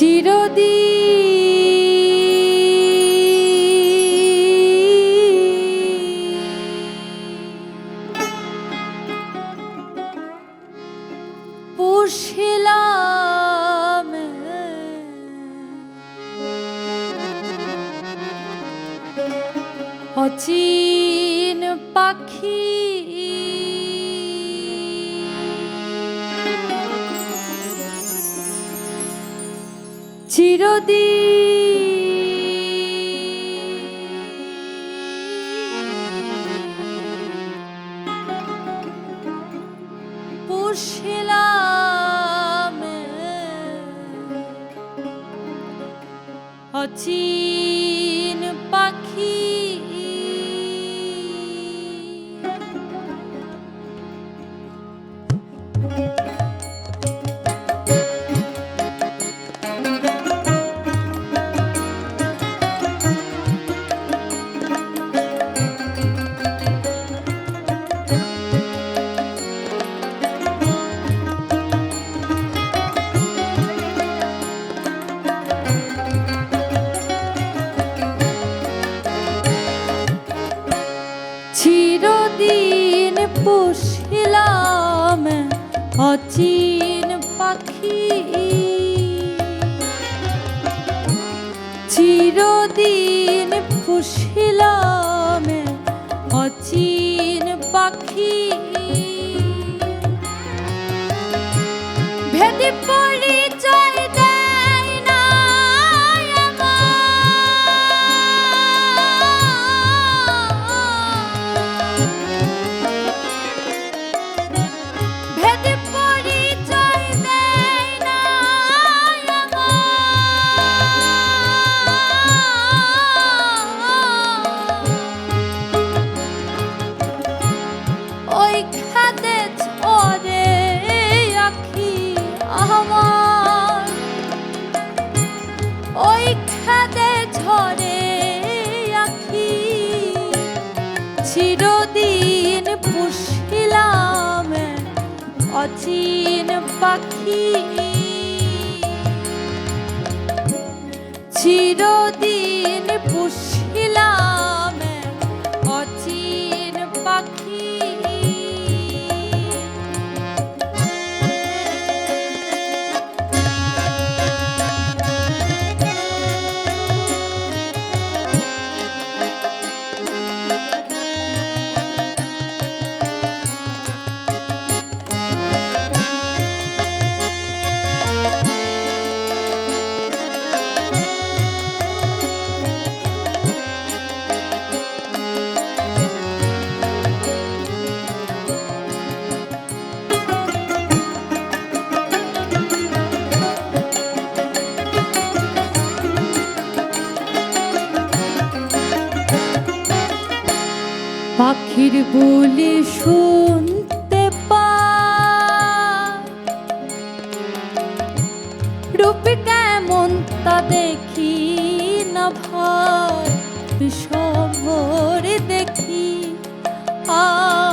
চিরদিন পুষিলাম। অচিন পাখি চিরদিন অচিন পাখি। চিরদিন পুষিলাম অচিন পাখি। ভেদি পরিচয় অচিন পাখি। চিরদিন পুষিলাম পাখির বলি শুনতে রূপ কেমন তা দেখি না ভয় ভরে দেখি। আমি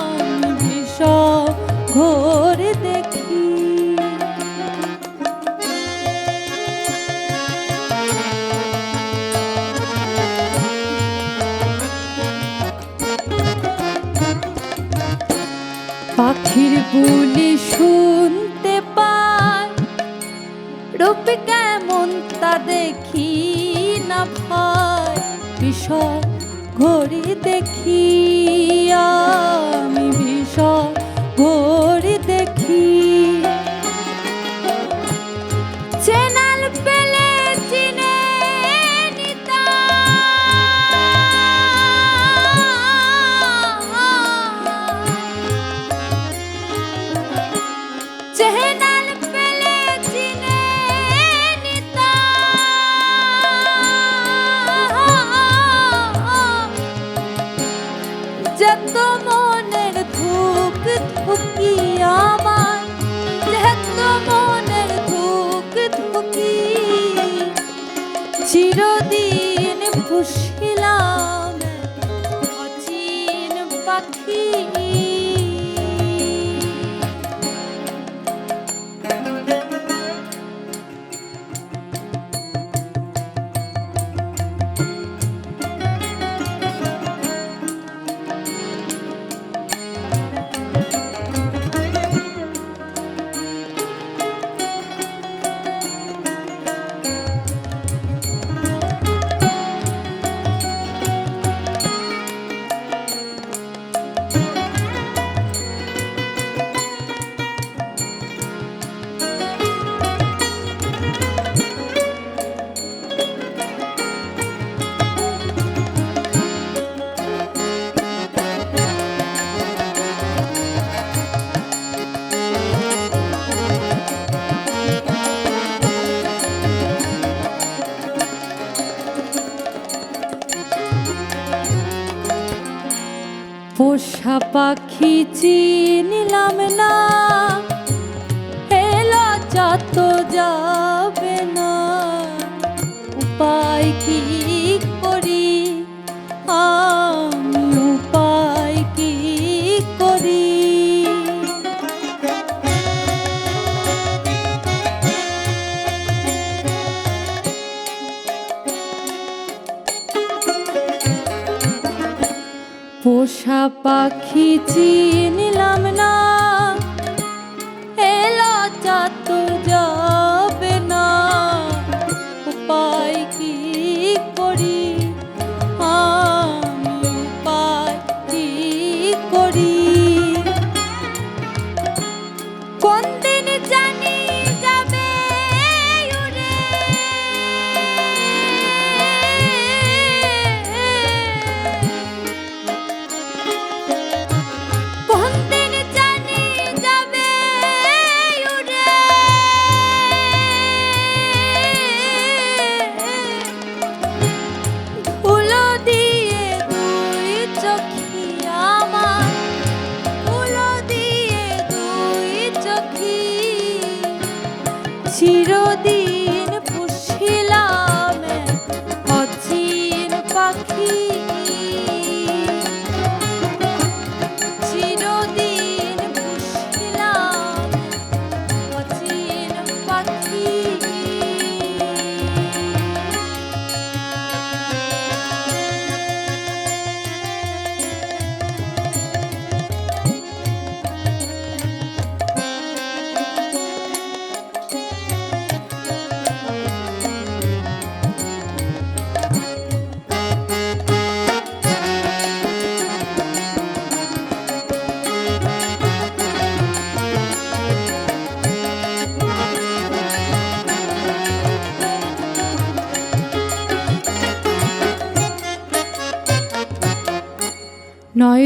বিষয় ঘড়ি দেখি আমি বিষয় ঘড়ি চিরদিন পুষিলাম অচিন পাখি। পাখি চিনিলাম না। এলো যত যাবে না। পোষা পাখি চিনিলাম না। এলা যত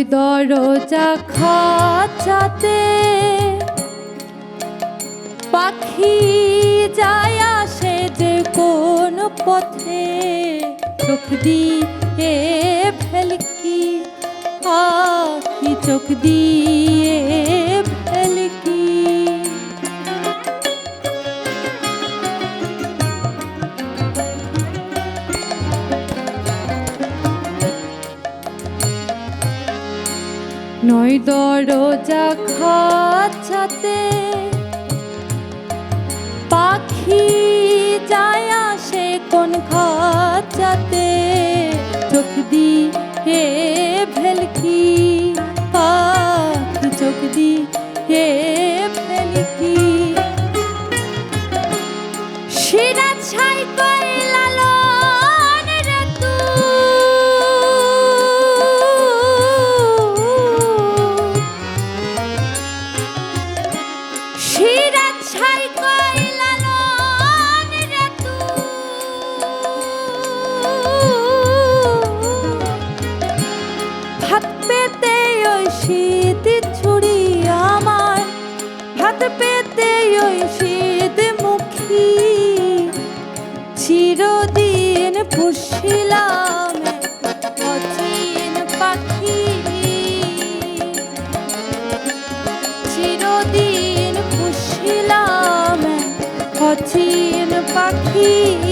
দরজা খাচাতে পাখি যায় আসে যে কোন পথে। চোখ দিয়ে ফেলকি আখি চোখ দিয়ে দরজা খাচ্ছাতে পাখি যায় আসে কোন খাঁচাতে পেতে ওই শীত মুখী। চিরদিন পুষিলাম অচিন পাখি। চিরদিন পুষিলাম অচিন পাখি।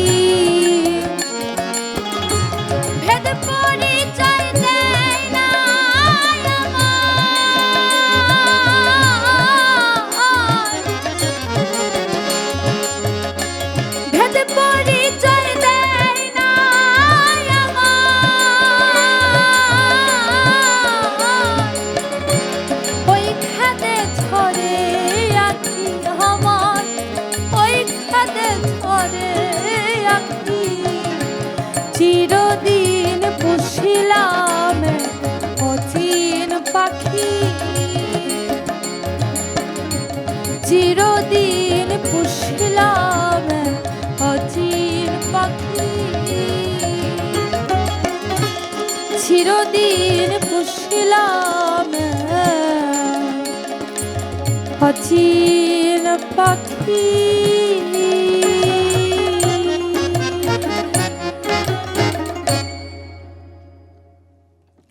চিরদিন পুষিলাম অচিন পাখি। চিরদিন পুষিলাম অচিন পাখি।